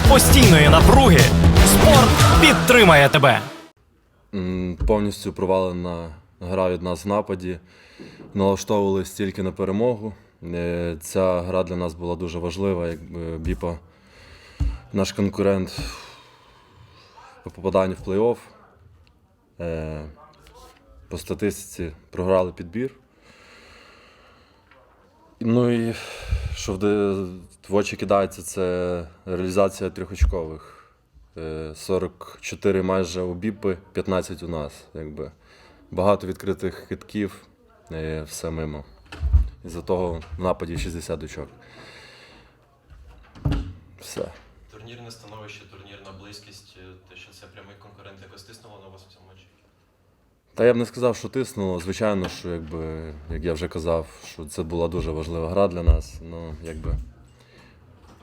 серед постійної напруги спорт підтримає тебе. Повністю провалена гра від нас в нападі. Налаштовувалися тільки на перемогу. Е, Ця гра для нас була дуже важлива, якби Біпа наш конкурент по попаданню в плей-офф. Е, По статистиці програли підбір. Ну і що в, очі кидається, це реалізація трьохочкових. Е, 44 майже у Біпи, 15 у нас. Якби. Багато відкритих хитків, е, все мимо. Із-за того в нападі 60 очок. Все. Турнірне становище, турнірна близькість, е, те, що це прямий конкурент, якось тиснуло на вас в цьому? Та я б не сказав, що тиснуло. Звичайно, що якби, як я вже казав, що це була дуже важлива гра для нас. Ну, якби,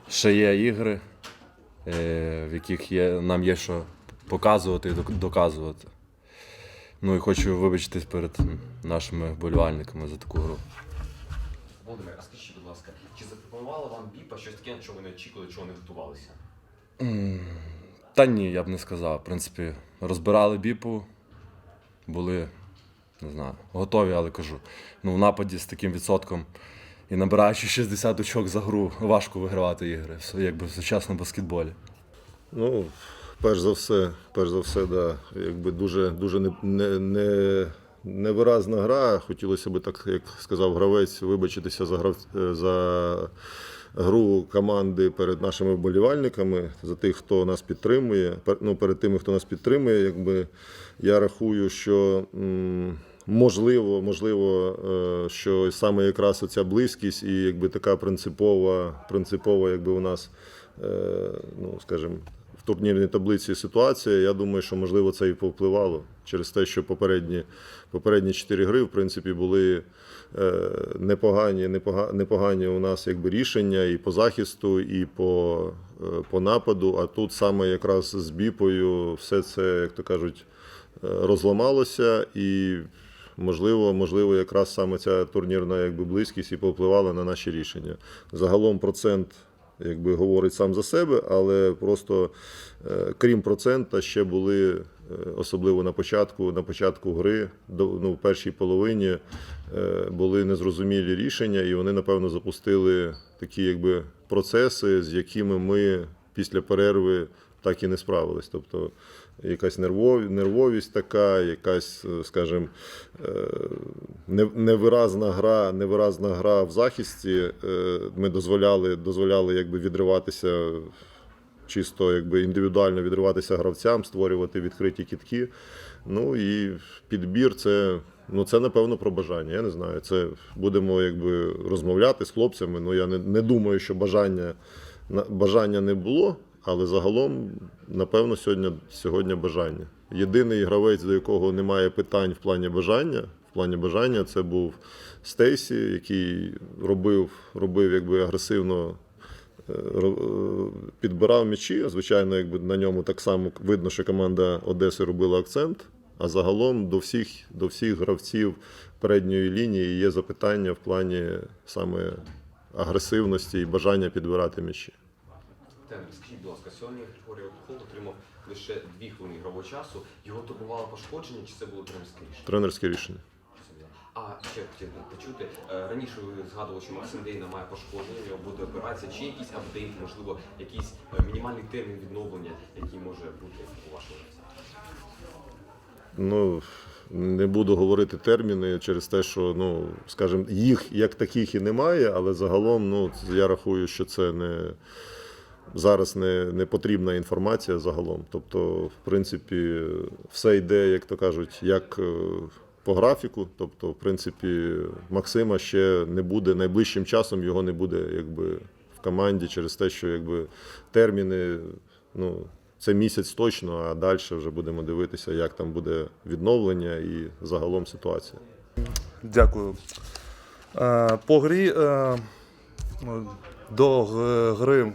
ще є ігри, е, в яких є, нам є що показувати і доказувати. Ну і хочу вибачитись перед нашими вболівальниками за таку гру. Володимир, а скажіть, будь ласка, чи запропонувала вам Біпа щось таке, на чого ви не очікували, чого не готувалися? Та ні, я б не сказав. В принципі, розбирали біпу, були, не знаю, готові, але кажу. Ну, в нападі з таким відсотком і набираючи 60 очок за гру, важко вигравати ігри, якби в сучасному баскетболі. Ну, перш за все, перш за все, да, якби дуже, дуже не, не, не, невиразна гра. Хотілося б, так як сказав гравець, вибачитися за, грав... за гру команди перед нашими вболівальниками, за тих, хто нас підтримує. Ну, перед тими, хто нас підтримує, якби я рахую, що. Можливо, можливо, е, що саме якраз оця близькість і якби така принципова, принципова, якби у нас, е, ну скажімо, в турнірній таблиці ситуація. Я думаю, що можливо це і повпливало через те, що попередні, попередні чотири гри, в принципі, були е, непогані, непогані у нас якби рішення і по захисту, і по, е, по нападу. А тут саме якраз з біпою все це, як то кажуть, е, розламалося і. Можливо, можливо, якраз саме ця турнірна якби, близькість і повпливала на наші рішення. Загалом процент якби, говорить сам за себе, але просто крім процента ще були, особливо на початку, на початку гри, ну, в першій половині е, були незрозумілі рішення, і вони, напевно, запустили такі якби, процеси, з якими ми після перерви так і не справились. Тобто якась нервов, нервовість така, якась, е, скажімо, е, невиразна гра, невиразна гра в захисті. Е, Ми дозволяли, дозволяли якби відриватися. Чисто якби індивідуально відриватися гравцям, створювати відкриті кітки. Ну і підбір це, ну це напевно про бажання. Я не знаю. Це будемо якби розмовляти з хлопцями. Ну я не, не думаю, що бажання, бажання не було, але загалом, напевно, сьогодні, сьогодні бажання. Єдиний гравець, до якого немає питань в плані бажання, в плані бажання, це був Стейсі, який робив, робив якби агресивно підбирав м'ячі. Звичайно, якби на ньому так само видно, що команда Одеси робила акцент. А загалом до всіх, до всіх гравців передньої лінії є запитання в плані саме агресивності і бажання підбирати м'ячі. Скажіть, будь ласка, сьогодні Григорій Охол отримав лише дві хвилини ігрового часу. Його турбувало пошкодження, чи це було тренерське рішення? Тренерське рішення. А ще хотів почути. е, Раніше ви згадували, що Максим Дейна має пошкодження, у буде операція, чи якийсь апдейт, можливо, якийсь е, мінімальний термін відновлення, який може бути у вашого? Ну, не буду говорити терміни через те, що, ну, скажімо, їх як таких і немає, але загалом, ну, я рахую, що це не. Зараз не, не потрібна інформація загалом. Тобто, в принципі, все йде, як то кажуть, як е, по графіку. Тобто, в принципі, Максима ще не буде найближчим часом його не буде якби, в команді через те, що якби, терміни, ну, це місяць точно, а далі вже будемо дивитися, як там буде відновлення і загалом ситуація. Дякую. Е, По грі е, до гри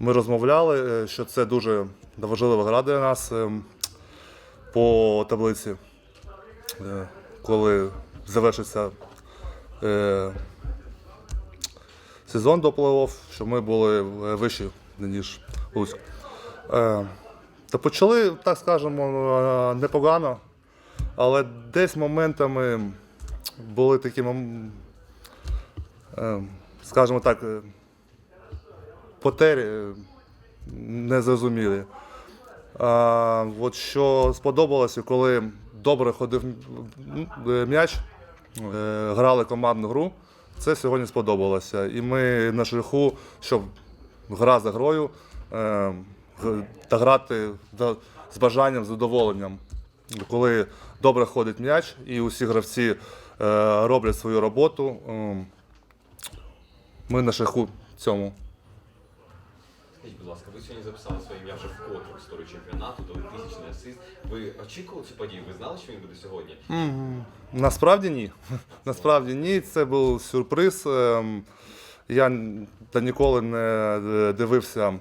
ми розмовляли, е, що це дуже важлива гра для нас е, по таблиці. Е, Коли завершиться е, сезон до плей-офф, що ми були вищі ніж Луцьк. Е, та почали, так скажемо, е, непогано, але десь моментами були такі, е, скажімо так, е, потері е, незрозумілі. От що сподобалося, коли добре ходив м- м'яч, е, грали командну гру, це сьогодні сподобалося. І ми на шляху, щоб гра за грою е, та грати з бажанням, з задоволенням. Коли добре ходить м'яч і усі гравці е, роблять свою роботу, е, ми на шляху цьому. Скажіть, будь ласка, ви сьогодні записали своє ім'я вже вкотре в історію чемпіонату, дали тисячний асист. Ви очікували цю подію? Ви знали, що він буде сьогодні? Насправді ні. Насправді ні. Це був сюрприз. Ем, Я та ніколи не е, дивився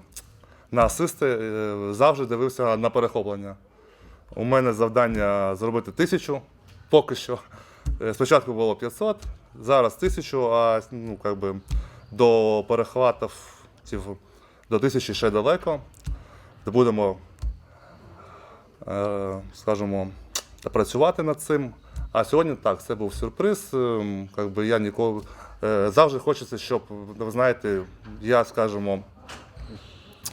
на асисти, е, завжди дивився на перехоплення. У мене завдання зробити тисячу поки що. Е, Спочатку було 500, зараз тисячу, а ну, как до перехватів ців- до тисячі ще далеко. Будемо е, скажімо, працювати над цим. А сьогодні так, це був сюрприз. ем, Как би я ніколи е, завжди хочеться, щоб ви знаєте, я скажімо,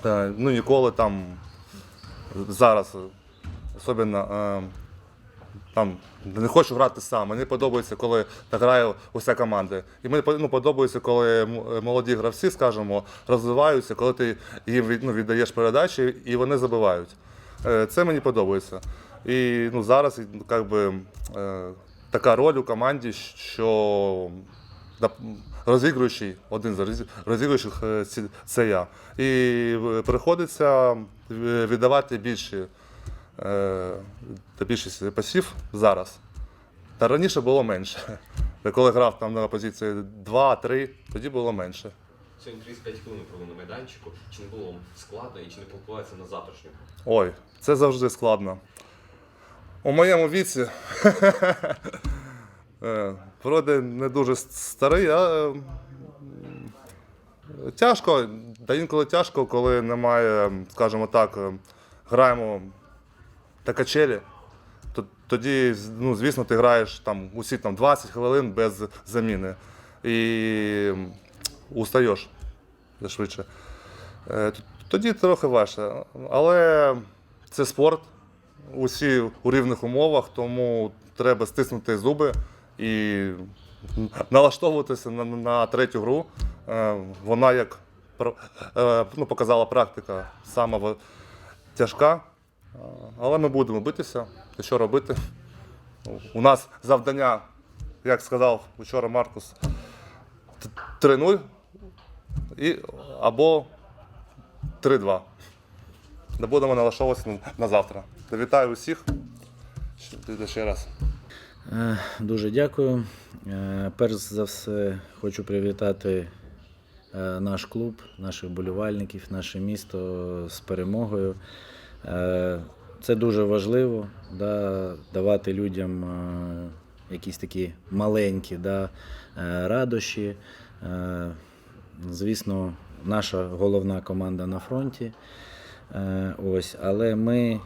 е, ну ніколи там зараз, особливо е, там не хочу грати сам. Мені подобається, коли грає уся команда. І мені ну, подобається, коли молоді гравці, скажімо, розвиваються, коли ти їм ну, віддаєш передачі і вони забивають. Е, Це мені подобається. І ну, зараз как би, е, така роль у команді, що розігруючий, один з розігруючих е, це я. І приходиться віддавати більше, та більшість пасів зараз. Та раніше було менше. Та Коли грав там на позиції 2-3, тоді було менше. Сьогодні 35 хвилин провели на майданчику. Чи не було складно і чи не покладається на завтрашню? Ой, це завжди складно. У моєму віці, е, вроде не дуже старий, а е, тяжко, та інколи тяжко, коли немає, скажімо так, е, граємо та качелі. То- Тоді, ну, звісно, ти граєш там усі там 20 хвилин без заміни. І устаєш швидше. Е, Тоді трохи важче. Але це спорт, усі у рівних умовах, тому треба стиснути зуби і налаштовуватися на, на третю гру. Е, Вона, як е, ну, показала практика, сама тяжка. Але ми будемо битися. Що робити? У нас завдання, як сказав вчора Маркус, 3-0 і, або 3-2. Не будемо налаштовуватися на, завтра. Вітаю усіх. Ще- Ще раз. Е, Дуже дякую. Е, Перш за все, хочу привітати е, наш клуб, наших болівальників, наше місто з перемогою. Е, Це дуже важливо, да, давати людям е, якісь такі маленькі да, е, радощі. Звісно, наша головна команда на фронті. Ось, але ми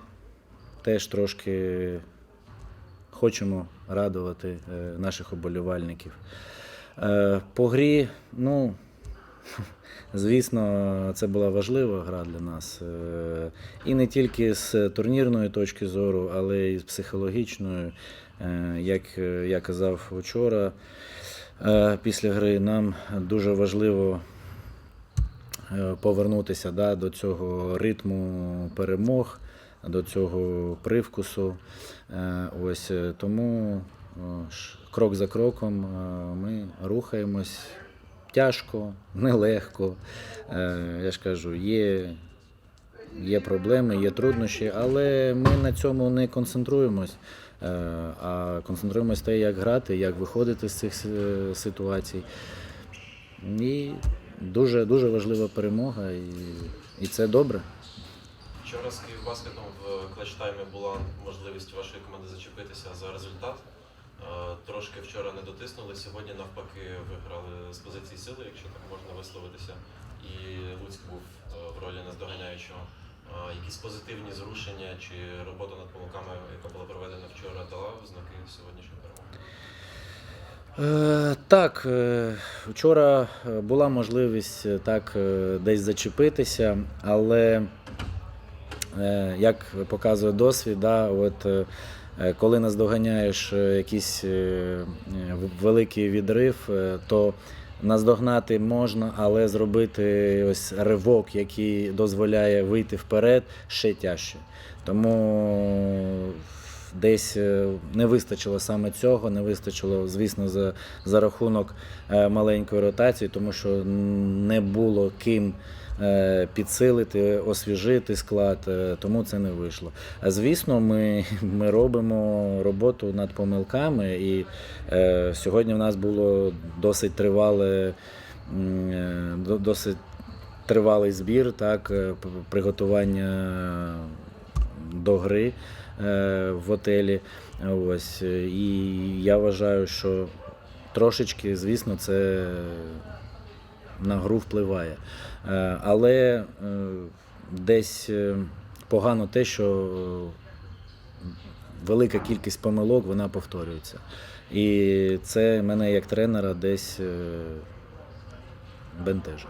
теж трошки хочемо радувати наших оболівальників. По грі, ну, звісно, це була важлива гра для нас. Е, І не тільки з турнірної точки зору, але й з психологічної. Е, Як е, я казав вчора, після гри нам дуже важливо повернутися да, до цього ритму перемог, до цього привкусу. Ось тому крок за кроком ми рухаємось тяжко, нелегко. Е, Я ж кажу, є, є проблеми, є труднощі, але ми на цьому не концентруємось, е, а концентруємось те, як грати, як виходити з цих е, ситуацій. І дуже, дуже важлива перемога, і, і це добре. Вчора з Київбаскетом в клатч-таймі була можливість вашої команди зачепитися за результат. Е, Трошки вчора не дотиснули. Сьогодні навпаки виграли з позиції сили, якщо так можна висловитися. І Луцьк був е, в ролі наздоганяючого. А, Якісь позитивні зрушення чи робота над помилками, яка була проведена вчора, дала знаки сьогоднішньої перемоги? Е, Так, е, вчора е, була можливість е, так е, десь зачепитися, але е, як показує досвід, да, от, е, е, коли наздоганяєш е, якийсь е, е, великий відрив, е, то наздогнати можна, але зробити ось ривок, який дозволяє вийти вперед, ще тяжче. Тому десь е, не вистачило саме цього, не вистачило, звісно, за, за рахунок е, маленької ротації, тому що не було ким е, підсилити, освіжити склад, тому це не вийшло. А звісно, ми, ми робимо роботу над помилками, і е, сьогодні в нас було досить тривале, е, досить тривалий збір, так, приготування до гри в отелі. Ось. е, І я вважаю, що трошечки, звісно, це на гру впливає. Е, Але е, десь е, погано те, що е, велика кількість помилок вона повторюється. І це мене як тренера десь е, бентежить.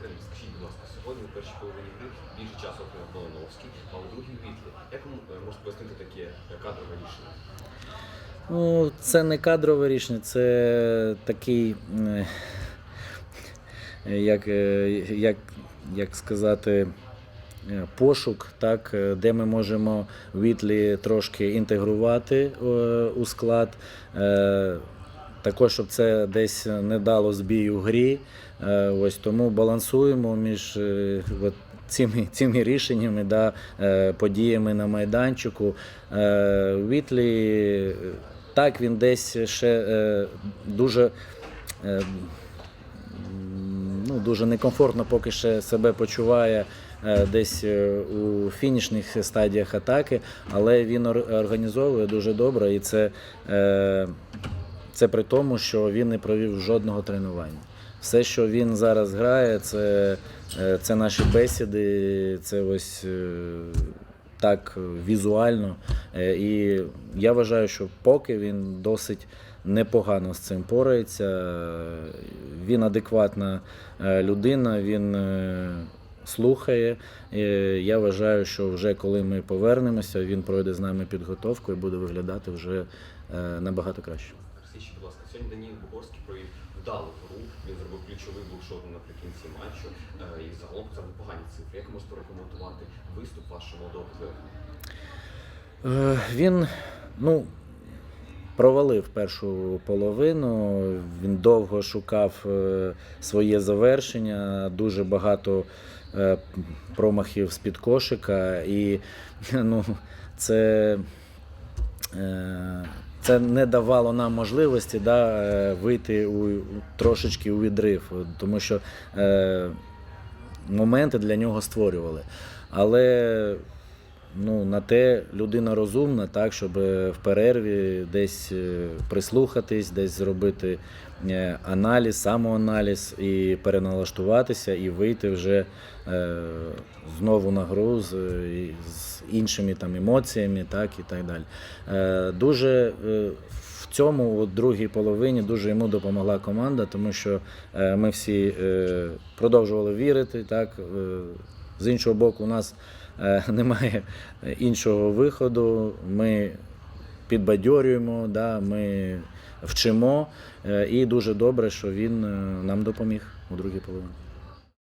Тренер, Скажіть, будь ласка, сьогодні в першій половині гри більше часу отримав Малиновський, а у другій Вітлі. Як ви е, можете пояснити таке кадрове рішення? Ну, це не кадрове рішення, це такий, е, як, е, як, як сказати, е, пошук, так, де ми можемо Вітлі трошки інтегрувати у склад. Також, щоб це десь не дало збій у грі. Е, Ось тому балансуємо між е, от цими, цими рішеннями, да, е, подіями на майданчику. Вітлі, так, він десь ще дуже. Ну, дуже некомфортно поки ще себе почуває десь у фінішних стадіях атаки, але він організовує дуже добре, і це, це при тому, що він не провів жодного тренування. Все, що він зараз грає, це, е, це наші бесіди, це ось е, так візуально. Е, І я вважаю, що поки він досить непогано з цим порається. Він адекватна людина, він слухає. Я вважаю, що вже коли ми повернемося, він пройде з нами підготовку і буде виглядати вже набагато краще. Скажіть, будь ласка, сьогодні Даніл Бугорський провів вдалу гру, він зробив ключовий блокшот наприкінці матчу е, і загалом це непогані цифри. Як можете прокоментувати виступ вашого молодого плеєра? Е, Він ну, провалив першу половину, він довго шукав е, своє завершення, дуже багато е, промахів з-під кошика, і ну, це, це не давало нам можливості да, е, вийти у, трошечки у відрив, тому що е, моменти для нього створювали. Але ну, на те людина розумна, так, щоб в перерві десь е, прислухатись, десь зробити е, аналіз, самоаналіз і переналаштуватися, і вийти вже е, знову на гру з, з іншими там емоціями, так і так далі. Е, дуже е, в цьому у другій половині дуже йому допомогла команда, тому що е, ми всі е, продовжували вірити. Так, е, з іншого боку, у нас е, немає іншого виходу. Ми підбадьорюємо, да, ми вчимо. е, І дуже добре, що він е, нам допоміг у другій половині.